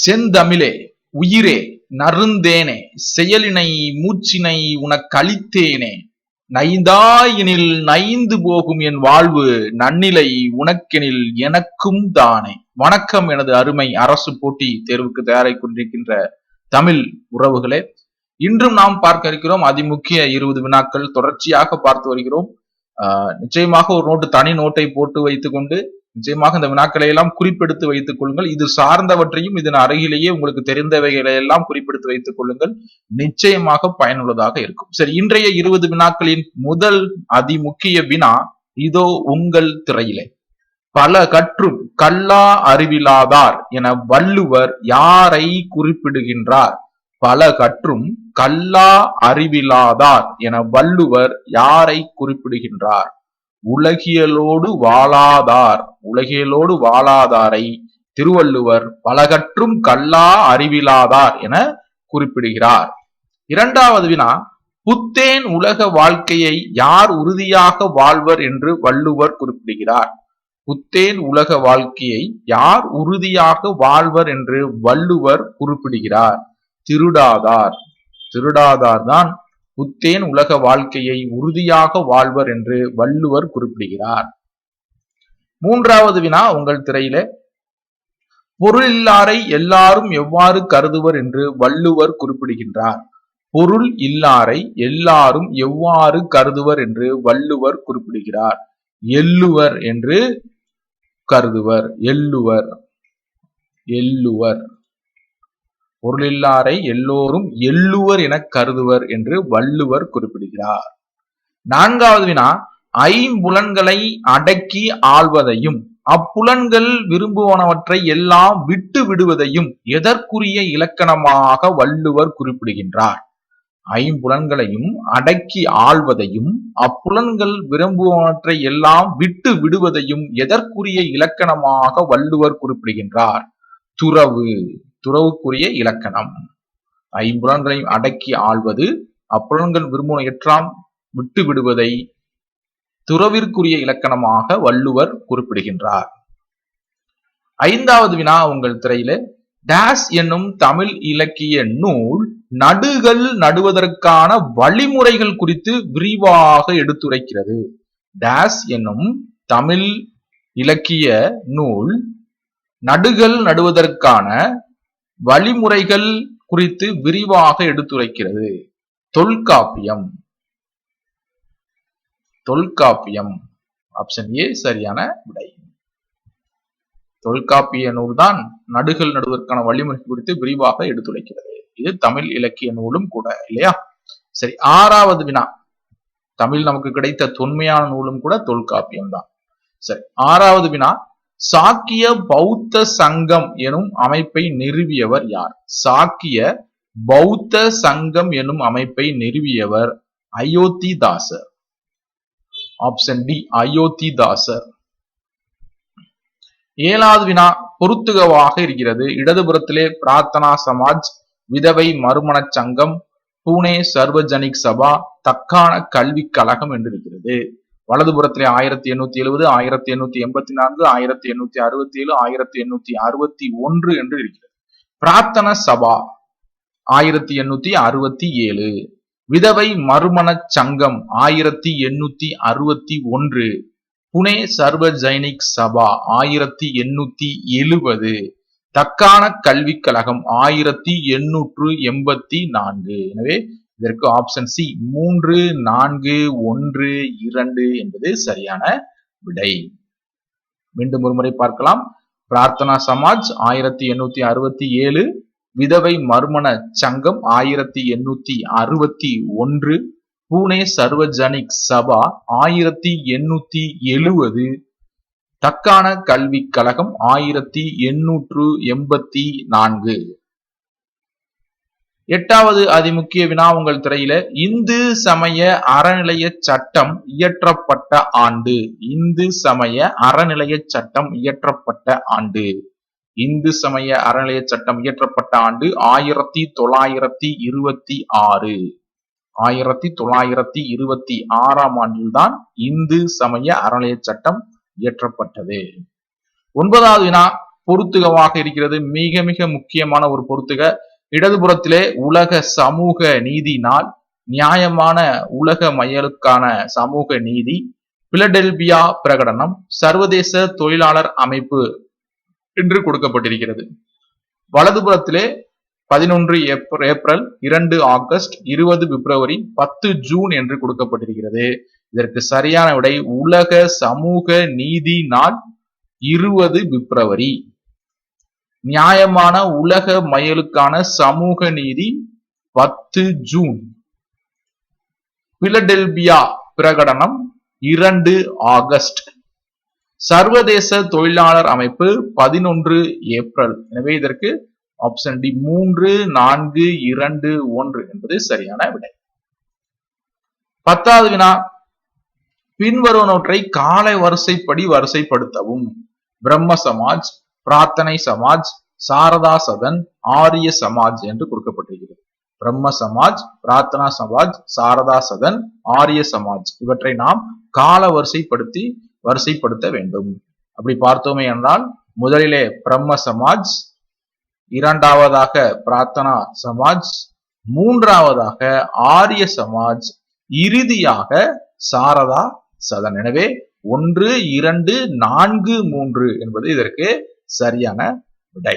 செந்தமிழே உயிரே நருந்தேனே செயலினை மூச்சினை உனக்களித்தேனே நைந்தாயினில் நைந்து போகும் என் வாழ்வு நன்னிலை உனக்கெனில் எனக்கும் தானே. வணக்கம் எனது அருமை அரசு போட்டி தேர்வுக்கு தயாராகி கொண்டிருக்கின்ற தமிழ் உறவுகளே. இன்றும் நாம் பார்க்க இருக்கிறோம் அதிமுக்கிய இருபது வினாக்கள். தொடர்ச்சியாக பார்த்து வருகிறோம். ஆஹ் நிச்சயமாக ஒரு நோட்டு தனி நோட்டை போட்டு வைத்துக்கொண்டு நிச்சயமாக இந்த வினாக்களை எல்லாம் குறிப்பெடுத்து வைத்துக் கொள்ளுங்கள். இது சார்ந்தவற்றையும் இதன் அருகிலேயே உங்களுக்கு தெரிந்தவைகளை எல்லாம் குறிப்பெடுத்து வைத்துக் கொள்ளுங்கள். நிச்சயமாக பயனுள்ளதாக இருக்கும். சரி இன்றைய இருபது வினாக்களின் முதல் அதிமுக்கிய வினா இதோ உங்கள் திரையிலே. பல கற்றும் கல்லா அறிவிலாதார் என வள்ளுவர் யாரை குறிப்பிடுகின்றார்? பல கற்றும் கல்லா அறிவிலாதார் என வள்ளுவர் யாரை குறிப்பிடுகின்றார்? உலகியலோடு வாழாதார் உலகியலோடு வாழாதாரை திருவள்ளுவர் பலகற்றும் கல்லா அறிவிலாதார் என குறிப்பிடுகிறார். இரண்டாவது வினா புத்தேன் உலக வாழ்க்கையை யார் உறுதியாக வாழ்வர் என்று வள்ளுவர் குறிப்பிடுகிறார். புத்தேன் உலக வாழ்க்கையை யார் உறுதியாக வாழ்வர் என்று வள்ளுவர் குறிப்பிடுகிறார். திருடாதார். திருடாதார் தான் புத்தேன் உலக வாழ்க்கையை உறுதியாக வாழ்வர் என்று வள்ளுவர் குறிப்பிடுகிறார். மூன்றாவது வினா உங்கள் திரையில. பொருள் இல்லாரை எல்லாரும் எவ்வாறு கருதுவர் என்று வள்ளுவர் குறிப்பிடுகின்றார். பொருள் இல்லாரை எல்லாரும் எவ்வாறு கருதுவர் என்று வள்ளுவர் குறிப்பிடுகிறார். எள்ளுவர் என்று கருதுவர். எள்ளுவர். எள்ளுவர். பொருளில்லாரை எல்லோரும் எள்ளுவர் என கருதுவர் என்று வள்ளுவர் குறிப்பிடுகிறார். நான்காவது வினா ஐம்புலன்களை அடக்கி ஆள்வதையும் அப்புலன்கள் விரும்புவனவற்றை எல்லாம் விட்டு விடுவதையும் எதற்குரிய இலக்கணமாக வள்ளுவர் குறிப்பிடுகின்றார். ஐம்புலன்களையும் அடக்கி ஆள்வதையும் அப்புலன்கள் விரும்புவனவற்றை எல்லாம் விட்டு விடுவதையும் எதற்குரிய இலக்கணமாக வள்ளுவர் குறிப்பிடுகின்றார். துறவு. துறவுக்குரிய இலக்கணம். ஐம்புலன்களையும் அடக்கி ஆள்வது அப்புலன்கள் விரும்பும் எற்றாம் விட்டு விடுவதை துறவிற்குரிய இலக்கணமாக வள்ளுவர் குறிப்பிடுகின்றார். ஐந்தாவது வினா உங்கள் திரையில. டேஸ் என்னும் தமிழ் இலக்கிய நூல் நடுகள் நடுவதற்கான வழிமுறைகள் குறித்து விரிவாக எடுத்துரைக்கிறது. டேஸ் என்னும் தமிழ் இலக்கிய நூல் நடுகள் நடுவதற்கான வழிமுறைகள் குறித்து விரிவாக எடுத்துரைக்கிறது. தொல்காப்பியம். தொல்காப்பியம். ஆப்ஷன் ஏ சரியான விடை. தொல்காப்பிய நூல்தான் நடுகள் நடுவதற்கான வழிமுறை குறித்து விரிவாக எடுத்துரைக்கிறது. இது தமிழ் இலக்கிய நூலும் கூட இல்லையா? சரி ஆறாவது வினா. தமிழ் நமக்கு கிடைத்த தொன்மையான நூலும் கூட தொல்காப்பியம் தான். சரி ஆறாவது வினா. சாக்கிய பௌத்த சங்கம் எனும் அமைப்பை நிறுவியவர் யார்? சாக்கிய பௌத்த சங்கம் எனும் அமைப்பை நிறுவியவர் அயோத்திதாசர். Option D Ayothidasar. ஏழாவது வினா பொருத்துகவாக இருக்கிறது. இடதுபுறத்திலே பிரார்த்தனா சமாஜ் விதவை மறுமண சங்கம் பூனே சர்வஜனிக் சபா தக்கான கல்விக் கழகம் என்று இருக்கிறது. வலதுபுறத்திலே ஆயிரத்தி எண்ணூத்தி எழுபது ஆயிரத்தி எண்ணூத்தி எண்பத்தி நான்கு ஆயிரத்தி எண்ணூத்தி அறுபத்தி ஏழு ஆயிரத்தி எண்ணூத்தி அறுபத்தி ஒன்று என்று இருக்கிறது. பிரார்த்தன சபா ஆயிரத்தி எண்ணூத்தி அறுபத்தி ஏழு. விதவை மறுமண சங்கம் ஆயிரத்தி எண்ணூத்தி அறுபத்தி ஒன்று. புனே சர்வ ஜைனிக் சபா ஆயிரத்தி எண்ணூத்தி எழுபது தக்கான கல்விக் கழகம் ஆயிரத்தி எண்ணூற்று எண்பத்தி நான்கு. எனவே இதற்கு ஆப்ஷன் சி மூன்று நான்கு ஒன்று இரண்டு என்பது சரியான விடை. மீண்டும் ஒரு முறை பார்க்கலாம். பிரார்த்தனா சமாஜ் ஆயிரத்தி எண்ணூத்தி அறுபத்தி ஏழு விதவை மர்மண சங்கம் ஆயிரத்தி எண்ணூத்தி அறுபத்தி ஒன்று பூனே சர்வஜனிக் சபா ஆயிரத்தி எண்ணூத்தி எழுவது தக்கான கல்விக் கழகம் ஆயிரத்தி எண்ணூற்று எண்பத்தி நான்கு. எட்டாவது அதிமுக்கிய வினா உங்கள் திரையில இந்து சமய அறநிலைய சட்டம் இயற்றப்பட்ட ஆண்டு. இந்து சமய அறநிலைய சட்டம் இயற்றப்பட்ட ஆண்டு. இந்து சமய அறநிலைய சட்டம் இயற்றப்பட்ட ஆண்டு ஆயிரத்தி தொள்ளாயிரத்தி இருபத்தி ஆறு. ஆயிரத்தி தொள்ளாயிரத்தி இருபத்தி ஆறாம் ஆண்டில்தான் இந்து சமய அறநிலைய சட்டம் இயற்றப்பட்டது. ஒன்பதாவது வினா பொருத்துகவாக இருக்கிறது. மிக மிக முக்கியமான ஒரு பொருத்துக இடதுபுறத்திலே உலக சமூக நீதி நாள் நியாயமான உலக மையலுக்கான சமூக நீதி பிலடெல்பியா பிரகடனம் சர்வதேச தொழிலாளர் அமைப்பு என்று கொடுக்கப்பட்டிருக்கிறது. வலதுபுறத்திலே பதினொன்று ஏப்ரல் இரண்டு ஆகஸ்ட் இருபது பிப்ரவரி பத்து ஜூன் என்று கொடுக்கப்பட்டிருக்கிறது. இதற்கு சரியான விடை உலக சமூக நீதி நாள் இருபது பிப்ரவரி. நியாயமான உலக மயலுக்கான சமூக நீதி பத்து ஜூன். பிலடெல்பியா பிரகடனம் இரண்டு ஆகஸ்ட். சர்வதேச தொழிலாளர் அமைப்பு பதினொன்று ஏப்ரல். எனவே இதற்கு ஆப்ஷன் டி மூன்று நான்கு இரண்டு ஒன்று என்பது சரியான விடை. பத்தாவது வினா. பின்வருவனவற்றை கால வரிசைப்படி வரிசைப்படுத்தவும். பிரம்ம சமாஜ் பிரார்த்தனை சமாஜ் சாரதா சதன் ஆரிய சமாஜ் என்று கொடுக்கப்பட்டிருக்கிறது. பிரம்ம சமாஜ் பிரார்த்தனா சமாஜ் சாரதா சதன் ஆரிய சமாஜ் இவற்றை நாம் கால வரிசைப்படுத்தி வரிசைப்படுத்த வேண்டும். அப்படி பார்த்தோமே என்றால் முதலிலே பிரம்ம சமாஜ் இரண்டாவதாக பிரார்த்தனா சமாஜ் மூன்றாவதாக ஆரிய சமாஜ் இறுதியாக சாரதா சதன். எனவே ஒன்று இரண்டு நான்கு மூன்று என்பது இதற்கு சரியான விடை.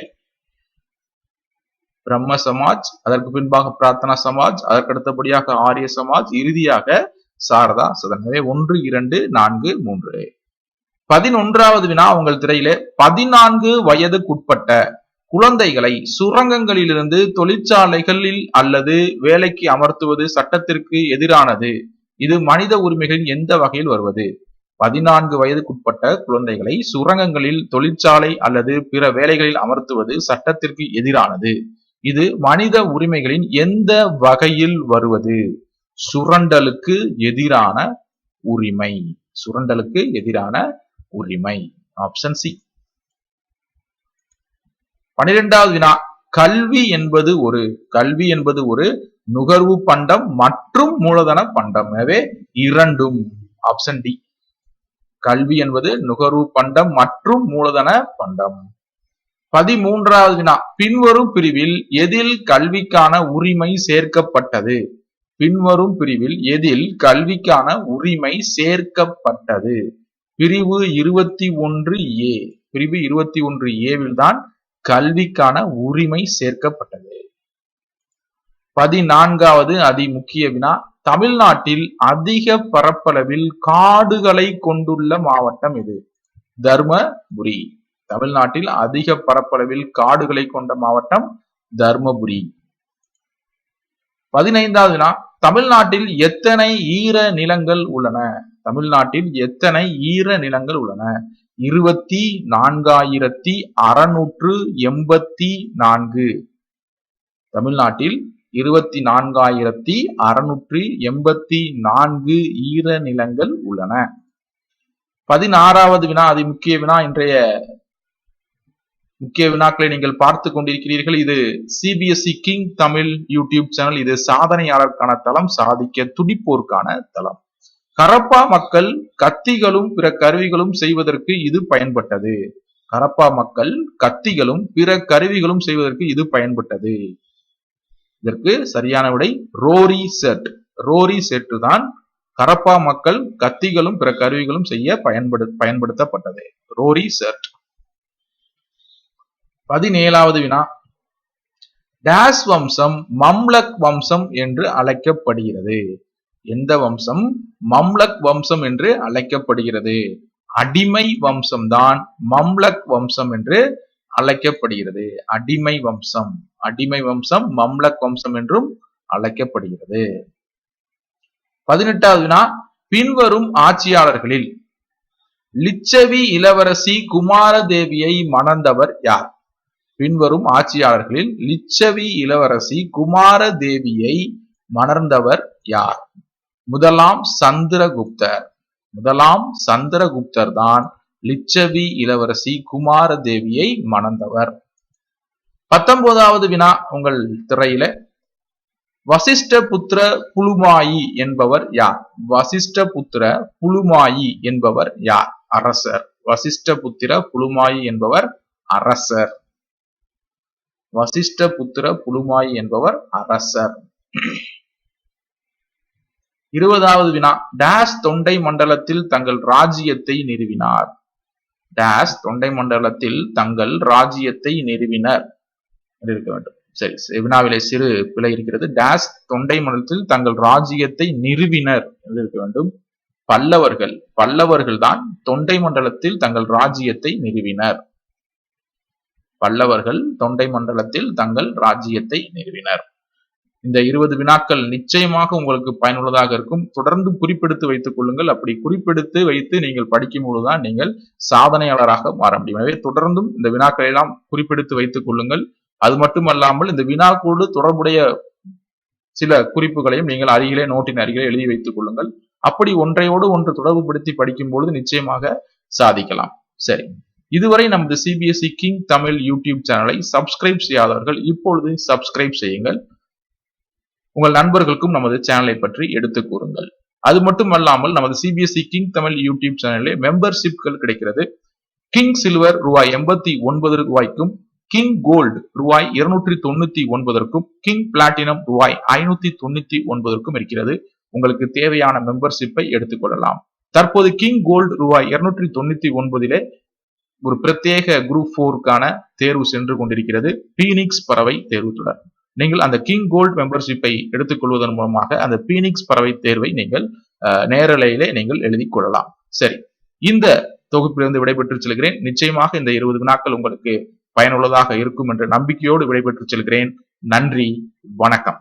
பிரம்ம சமாஜ் அதற்கு பின்பாக பிரார்த்தனா சமாஜ் அதற்கடுத்தபடியாக ஆரிய சமாஜ் இறுதியாக சாரதா சதன். எனவே ஒன்று இரண்டு நான்கு மூன்று. பதினொன்றாவது வினா உங்கள் திரையிலே. பதினான்கு வயதுக்குட்பட்ட குழந்தைகளை சுரங்கங்களிலிருந்து தொழிற்சாலைகளில் அல்லது வேலைக்கு அமர்த்துவது சட்டத்திற்கு எதிரானது. இது மனித உரிமைகளின் எந்த வகையில் வருவது? பதினான்கு வயதுக்குட்பட்ட குழந்தைகளை சுரங்கங்களில் தொழிற்சாலை அல்லது பிற வேலைகளில் அமர்த்துவது சட்டத்திற்கு எதிரானது. இது மனித உரிமைகளின் எந்த வகையில் வருவது? சுரண்டலுக்கு எதிரான உரிமை. சுரண்டலுக்கு எதிரான உரிமை. ஆப்ஷன் சி பனிரெண்டாவது வினா கல்வி என்பது ஒரு கல்வி என்பது ஒரு நுகர்வு பண்டம் மற்றும் மூலதன பண்டம். எனவே இரண்டும். ஆப்ஷன் டி கல்வி என்பது நுகர்வு பண்டம் மற்றும் மூலதன பண்டம். பதிமூன்றாவது வினா பின்வரும் பிரிவில் எதில் கல்விக்கான உரிமை சேர்க்கப்பட்டது? பின்வரும் பிரிவில் எதில் கல்விக்கான உரிமை சேர்க்கப்பட்டது? பிரிவு இருபத்தி ஒன்று ஏ பிரிவு இருபத்தி ஒன்று ஏவில் தான் கல்விக்கான உரிமை சேர்க்கப்பட்டது. பதினான்காவது அதி முக்கிய வினா தமிழ்நாட்டில் அதிக பரப்பளவில் காடுகளை கொண்டுள்ள மாவட்டம் இது. தர்மபுரி. தமிழ்நாட்டில் அதிக பரப்பளவில் காடுகளை கொண்ட மாவட்டம் தர்மபுரி. பதினைந்தாவது வினா. தமிழ்நாட்டில் எத்தனை ஈர நிலங்கள் உள்ளன? தமிழ்நாட்டில் எத்தனை ஈர நிலங்கள் உள்ளன? இருபத்தி நான்காயிரத்தி அறுநூற்று எண்பத்தி நான்கு. தமிழ்நாட்டில் இருபத்தி நான்காயிரத்தி அறுநூற்றி எண்பத்தி நான்கு ஈர நிலங்கள் உள்ளன. பதினாறாவது வினா அது முக்கிய வினா. இன்றைய முக்கிய வினாக்களை நீங்கள் பார்த்து கொண்டிருக்கிறீர்கள். இது CBSE king Tamil YouTube channel இது சாதனையாளருக்கான தளம் சாதிக்க துடிப்போருக்கான தளம். கரப்பா மக்கள் கத்திகளும் பிற கருவிகளும் செய்வதற்கு இது பயன்பட்டது. கரப்பா மக்கள் கத்திகளும் பிற கருவிகளும் செய்வதற்கு இது பயன்பட்டது. இதற்கு சரியான விடை ரோரி செட். ரோரி செட்டு தான் கரப்பா மக்கள் கத்திகளும் பிற கருவிகளும் செய்ய பயன்படு பயன்படுத்தப்பட்டது. ரோரி செட். பதினேழாவது வினா. டேஸ் வம்சம் மம்லக் வம்சம் என்று அழைக்கப்படுகிறது. எந்த வம்சம்? மம்லக் வம்சம் என்று அழைக்கப்படுகிறது. அடிமை வம்சம் தான் மம்லக் வம்சம் என்று அழைக்கப்படுகிறது. அடிமை வம்சம். அடிமை வம்சம் மம்லக் வம்சம் என்றும் அழைக்கப்படுகிறது. பதினெட்டாவது பின்வரும் ஆட்சியாளர்களில் லிச்சவி இளவரசி குமாரதேவியை மணந்தவர் யார்? பின்வரும் ஆட்சியாளர்களில் லிச்சவி இளவரசி குமாரதேவியை மணர்ந்தவர் யார்? முதலாம் சந்திரகுப்தர். முதலாம் சந்திரகுப்தர் தான் லிச்சவி இளவரசி குமாரதேவியை மணந்தவர். பத்தொன்பதாவது வினா உங்கள் திரையில. வசிஷ்ட புத்திர புலுமாயி என்பவர் யார்? வசிஷ்ட புத்திர புலுமாயி என்பவர் யார்? அரசர். வசிஷ்ட புத்திர புலுமாயி என்பவர் அரசர். வசிஷ்ட புத்திர புலுமாய் என்பவர் அரசர். இருபதாவது வினா. டேஸ் தொண்டை மண்டலத்தில் தங்கள் ராஜ்யத்தை நிறுவினார். டேஸ் தொண்டை மண்டலத்தில் தங்கள் ராஜ்யத்தை நிறுவினர். இருக்க வேண்டும். சரி வினாவிலே சிறு பிழை இருக்கிறது. டேஸ் தொண்டை மண்டலத்தில் தங்கள் ராஜ்யத்தை நிறுவினர். என்று இருக்க வேண்டும். பல்லவர்கள் பல்லவர்கள் தான் தொண்டை மண்டலத்தில் தங்கள் ராஜ்யத்தை நிறுவினர். பல்லவர்கள் தொண்டை மண்டலத்தில் தங்கள் ராஜ்யத்தை நிறுவினர். இந்த இருபது வினாக்கள் நிச்சயமாக உங்களுக்கு பயனுள்ளதாக இருக்கும். தொடர்ந்து குறிப்பெடுத்து வைத்துக் கொள்ளுங்கள். அப்படி குறிப்பெடுத்து வைத்து நீங்கள் படிக்கும் பொழுதுதான் நீங்கள் சாதனையாளராக மாற முடியும். எனவே தொடர்ந்தும் இந்த வினாக்களை எல்லாம் குறிப்பெடுத்து வைத்துக் கொள்ளுங்கள். அது மட்டுமல்லாமல் இந்த வினாக்கோடு தொடர்புடைய சில குறிப்புகளையும் நீங்கள் அருகிலே நோட்டின் அருகிலே எழுதி வைத்துக் கொள்ளுங்கள். அப்படி ஒன்றையோடு ஒன்று தொடர்புபடுத்தி படிக்கும் பொழுது நிச்சயமாக சாதிக்கலாம். சரி. இதுவரை நமது சிபிஎஸ்இ கிங் தமிழ் யூடியூப் சேனலை சப்ஸ்கிரைப் செய்யாதவர்கள் இப்பொழுது சப்ஸ்கிரைப் செய்யுங்கள். உங்கள் நண்பர்களுக்கும் நமது சேனலை பற்றி எடுத்து கூறுங்கள். அது மட்டுமல்லாமல் நமது சிபிஎஸ்இ கிங் தமிழ் யூடியூப் சேனலில் மெம்பர்ஷிப்கள் கிடைக்கிறது. கிங் சில்வர் ரூபாய் எண்பத்தி ஒன்பது ரூபாய்க்கும் கிங் கோல்டு ரூபாய் இருநூற்றி தொண்ணூத்தி ஒன்பதற்கும் கிங் பிளாட்டினம் ரூபாய் ஐநூத்தி தொண்ணூத்தி ஒன்பதற்கும் இருக்கிறது. உங்களுக்கு தேவையான மெம்பர்ஷிப்பை எடுத்துக்கொள்ளலாம் தற்போது கிங் கோல்டு ரூபாய் இருநூற்றி தொண்ணூத்தி ஒன்பதிலே ஒரு பிரத்யேக குரூப் போருக்கான தேர்வு சென்று கொண்டிருக்கிறது. பீனிக்ஸ் பறவை தேர்வு தொடர். நீங்கள் அந்த கிங் கோல்ட் மெம்பர்ஷிப்பை எடுத்துக்கொள்வதன் மூலமாக அந்த பீனிக்ஸ் பறவை தேர்வை நீங்கள் நேரலையிலே நீங்கள் எழுதி கொள்ளலாம். சரி. இந்த தொகுப்பிலிருந்து விடைபெற்று செல்கிறேன். நிச்சயமாக இந்த இருபது வினாக்கள் உங்களுக்கு பயனுள்ளதாக இருக்கும் என்ற நம்பிக்கையோடு விடைபெற்று செல்கிறேன். நன்றி. வணக்கம்.